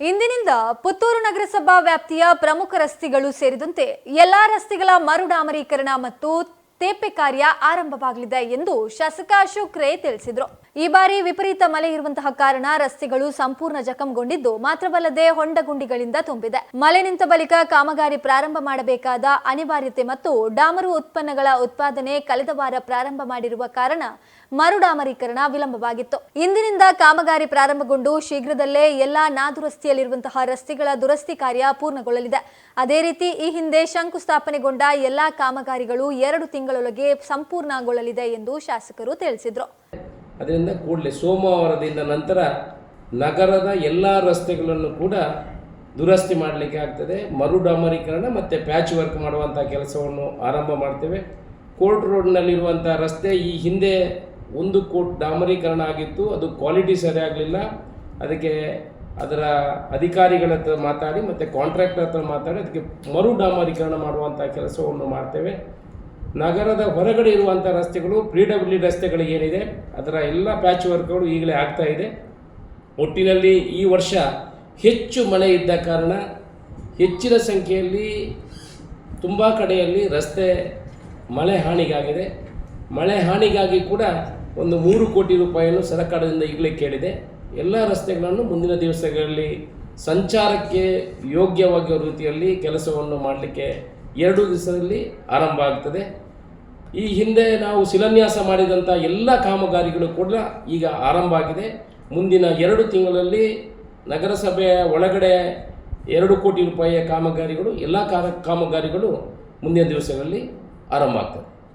ಇಂದಿನಿಂದ ಪುತ್ತೂರು ನಗರಸಭಾ ವ್ಯಾಪ್ತಿಯ ಪ್ರಮುಖ ರಸ್ತೆಗಳು ಸೇರಿದಂತೆ ಎಲ್ಲಾ ರಸ್ತೆಗಳ ಮರುಡಾಮರೀಕರಣ ಮತ್ತು ತೇಪೆ ಕಾರ್ಯ ಆರಂಭವಾಗಲಿದೆ ಎಂದು ಶಾಸಕ ಅಶೋಕ್ ರೇ ತಿಳಿಸಿದರು. ಈ ಬಾರಿ ವಿಪರೀತ ಮಳೆ ಇರುವಂತಹ ಕಾರಣ ರಸ್ತೆಗಳು ಸಂಪೂರ್ಣ ಜಖಂಗೊಂಡಿದ್ದು ಮಾತ್ರವಲ್ಲದೆ ಹೊಂಡಗುಂಡಿಗಳಿಂದ ತುಂಬಿದೆ. ಮಳೆ ನಿಂತ ಬಳಿಕ ಕಾಮಗಾರಿ ಪ್ರಾರಂಭ ಮಾಡಬೇಕಾದ ಅನಿವಾರ್ಯತೆ ಮತ್ತು ಡಾಮರು ಉತ್ಪನ್ನಗಳ ಉತ್ಪಾದನೆ ಕಳೆದ ವಾರ ಪ್ರಾರಂಭ ಮಾಡಿರುವ ಕಾರಣ ಮರುಡಾಮರೀಕರಣ ವಿಳಂಬವಾಗಿತ್ತು. ಇಂದಿನಿಂದ ಕಾಮಗಾರಿ ಪ್ರಾರಂಭಗೊಂಡು ಶೀಘ್ರದಲ್ಲೇ ಎಲ್ಲಾ ನಾದುರಸ್ತಿಯಲ್ಲಿರುವಂತಹ ರಸ್ತೆಗಳ ದುರಸ್ತಿ ಕಾರ್ಯ ಪೂರ್ಣಗೊಳ್ಳಲಿದೆ. ಅದೇ ರೀತಿ ಈ ಹಿಂದೆ ಶಂಕುಸ್ಥಾಪನೆಗೊಂಡ ಎಲ್ಲಾ ಕಾಮಗಾರಿಗಳು ಎರಡು ತಿಂಗಳೊಳಗೆ ಸಂಪೂರ್ಣಗೊಳ್ಳಲಿದೆ ಎಂದು ಶಾಸಕರು ತಿಳಿಸಿದರು. ಅದರಿಂದ ಕೂಡಲೇ ಸೋಮವಾರದಿಂದ ನಂತರ ನಗರದ ಎಲ್ಲ ರಸ್ತೆಗಳನ್ನು ಕೂಡ ದುರಸ್ತಿ ಮಾಡಲಿಕ್ಕೆ ಆಗ್ತದೆ. ಮರು ಡಾಮರೀಕರಣ ಮತ್ತು ಪ್ಯಾಚ್ ವರ್ಕ್ ಮಾಡುವಂಥ ಕೆಲಸವನ್ನು ಆರಂಭ ಮಾಡ್ತೇವೆ. ಕೋರ್ಟ್ ರೋಡ್ನಲ್ಲಿರುವಂಥ ರಸ್ತೆ ಈ ಹಿಂದೆ ಒಂದು ಕೋಟ್ ಡಾಮರೀಕರಣ ಆಗಿತ್ತು. ಅದು ಕ್ವಾಲಿಟಿ ಸರಿಯಾಗಲಿಲ್ಲ ಅದಕ್ಕೆ ಅದರ ಅಧಿಕಾರಿಗಳ ಹತ್ರ ಮಾತಾಡಿ ಮತ್ತು ಕಾಂಟ್ರಾಕ್ಟರ್ ಹತ್ರ ಮಾತಾಡಿ ಅದಕ್ಕೆ ಮರು ಡಾಮರೀಕರಣ ಮಾಡುವಂಥ ಕೆಲಸವನ್ನು ಮಾಡ್ತೇವೆ. ನಗರದ ಹೊರಗಡೆ ಇರುವಂಥ ರಸ್ತೆಗಳು ಪಿ ಡಬ್ಲ್ಯೂ ಏನಿದೆ, ಅದರ ಎಲ್ಲ ಪ್ಯಾಚ್ ವರ್ಕ್ಗಳು ಈಗಲೇ ಆಗ್ತಾ ಇದೆ. ಒಟ್ಟಿನಲ್ಲಿ ಈ ವರ್ಷ ಹೆಚ್ಚು ಮಳೆ ಇದ್ದ ಕಾರಣ ಹೆಚ್ಚಿನ ಸಂಖ್ಯೆಯಲ್ಲಿ ತುಂಬ ಕಡೆಯಲ್ಲಿ ರಸ್ತೆ ಮಳೆ ಹಾನಿಗಾಗಿದೆ. ಮಳೆ ಹಾನಿಗಾಗಿ ಕೂಡ ಒಂದು ಮೂರು ಕೋಟಿ ರೂಪಾಯಿಯನ್ನು ಸರ್ಕಾರದಿಂದ ಈಗಲೇ ಕೇಳಿದೆ. ಎಲ್ಲ ರಸ್ತೆಗಳನ್ನು ಮುಂದಿನ ದಿವಸಗಳಲ್ಲಿ ಸಂಚಾರಕ್ಕೆ ಯೋಗ್ಯವಾಗಿರುವ ರೀತಿಯಲ್ಲಿ ಕೆಲಸವನ್ನು ಮಾಡಲಿಕ್ಕೆ ಎರಡು ದಿವಸದಲ್ಲಿ ಆರಂಭ ಆಗ್ತದೆ. ಈ ಹಿಂದೆ ನಾವು ಶಿಲಾನ್ಯಾಸ ಮಾಡಿದಂಥ ಎಲ್ಲ ಕಾಮಗಾರಿಗಳು ಕೂಡ ಈಗ ಆರಂಭ ಆಗಿದೆ. ಮುಂದಿನ ಎರಡು ತಿಂಗಳಲ್ಲಿ ನಗರಸಭೆಯ ಒಳಗಡೆ ಎರಡು ಕೋಟಿ ರೂಪಾಯಿಯ ಕಾಮಗಾರಿಗಳು, ಎಲ್ಲ ಕಾಮಗಾರಿಗಳು ಮುಂದಿನ ದಿವಸಗಳಲ್ಲಿ ಆರಂಭ ಆಗ್ತದೆ.